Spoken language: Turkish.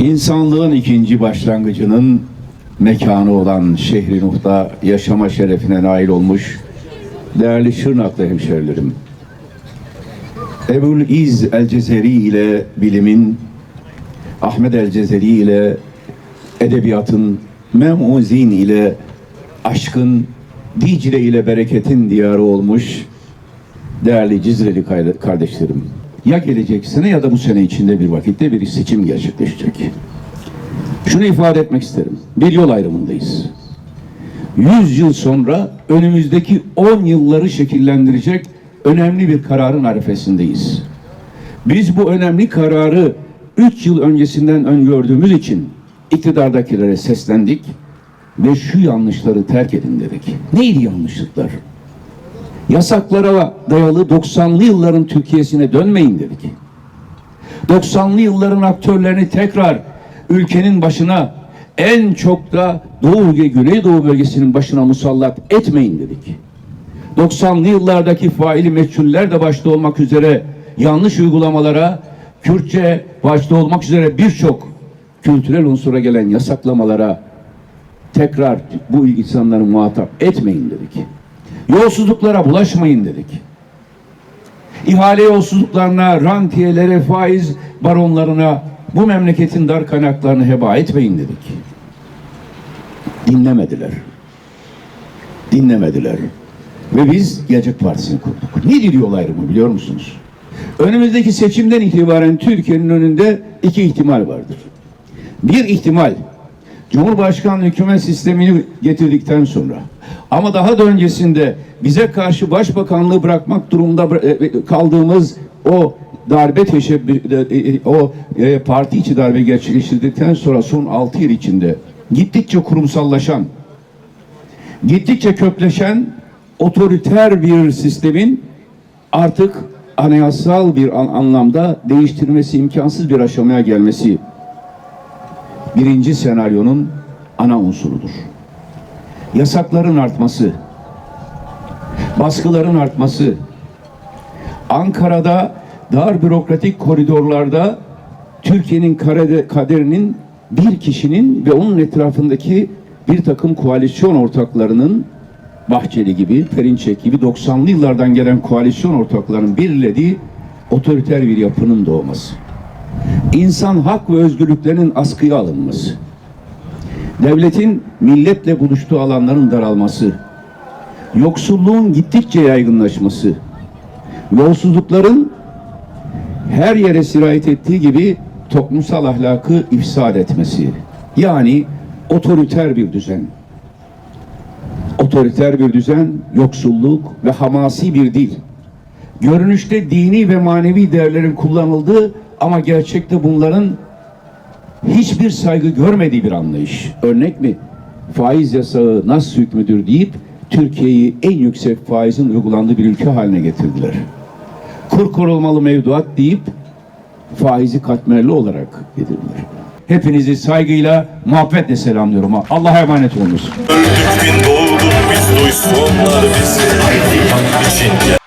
İnsanlığın ikinci başlangıcının mekanı olan Şehri Nuh'ta yaşama şerefine nail olmuş değerli Şırnaklı hemşerilerim. Ebul İz El Cezeri ile bilimin, Ahmet El Cezeri ile edebiyatın, Memuzin ile aşkın, Dicle ile bereketin diyarı olmuş değerli Cizreli kardeşlerim. Ya gelecek sene ya da bu sene içinde bir vakitte bir seçim gerçekleşecek. Şunu ifade etmek isterim. Bir yol ayrımındayız. 100 yıl sonra önümüzdeki 10 yılları şekillendirecek önemli bir kararın arifesindeyiz. Biz bu önemli kararı 3 yıl öncesinden öngördüğümüz için iktidardakilere seslendik ve şu yanlışları terk edin dedik. Neydi yanlışlıklar? Yasaklara dayalı 90'lı yılların Türkiye'sine dönmeyin dedik. 90'lı yılların aktörlerini tekrar ülkenin başına en çok da Doğu ve Güneydoğu bölgesinin başına musallat etmeyin dedik. 90'lı yıllardaki faili meçhuller de başta olmak üzere yanlış uygulamalara, Kürtçe başta olmak üzere birçok kültürel unsura gelen yasaklamalara tekrar bu insanları muhatap etmeyin dedik. Yolsuzluklara bulaşmayın dedik. İhale yolsuzluklarına, rantiyelere, faiz baronlarına, bu memleketin dar kaynaklarını heba etmeyin dedik. Dinlemediler. Dinlemediler. Ve biz Gelecek Partisi'ni kurduk. Nedir yol ayrımı biliyor musunuz? Önümüzdeki seçimden itibaren Türkiye'nin önünde iki ihtimal vardır. Bir ihtimal Cumhurbaşkanlığı hükümet sistemini getirdikten sonra. Ama daha da öncesinde bize karşı başbakanlığı bırakmak durumunda bıra- e, kaldığımız o darbe teşebbüs o e, parti içi darbe gerçekleştirdikten sonra son 6 yıl içinde gittikçe kurumsallaşan gittikçe kökleşen otoriter bir sistemin artık anayasal bir an- anlamda değiştirmesi imkansız bir aşamaya gelmesi birinci senaryonun ana unsurudur. Yasakların artması, baskıların artması, Ankara'da dar bürokratik koridorlarda Türkiye'nin kaderinin bir kişinin ve onun etrafındaki bir takım koalisyon ortaklarının Bahçeli gibi, Perinçek gibi 90'lı yıllardan gelen koalisyon ortaklarının belirlediği otoriter bir yapının doğması insan hak ve özgürlüklerinin askıya alınması, devletin milletle buluştuğu alanların daralması, yoksulluğun gittikçe yaygınlaşması, yolsuzlukların her yere sirayet ettiği gibi toplumsal ahlakı ifsad etmesi. Yani otoriter bir düzen. Otoriter bir düzen, yoksulluk ve hamasi bir dil. Görünüşte dini ve manevi değerlerin kullanıldığı ama gerçekte bunların hiçbir saygı görmediği bir anlayış. Örnek mi? Faiz yasağı nasıl hükmüdür deyip Türkiye'yi en yüksek faizin uygulandığı bir ülke haline getirdiler. Kur korunmalı mevduat deyip faizi katmerli olarak getirdiler. Hepinizi saygıyla, muhabbetle selamlıyorum. Allah'a emanet olunuz. Öldük bin doğduk biz duysunlar bizi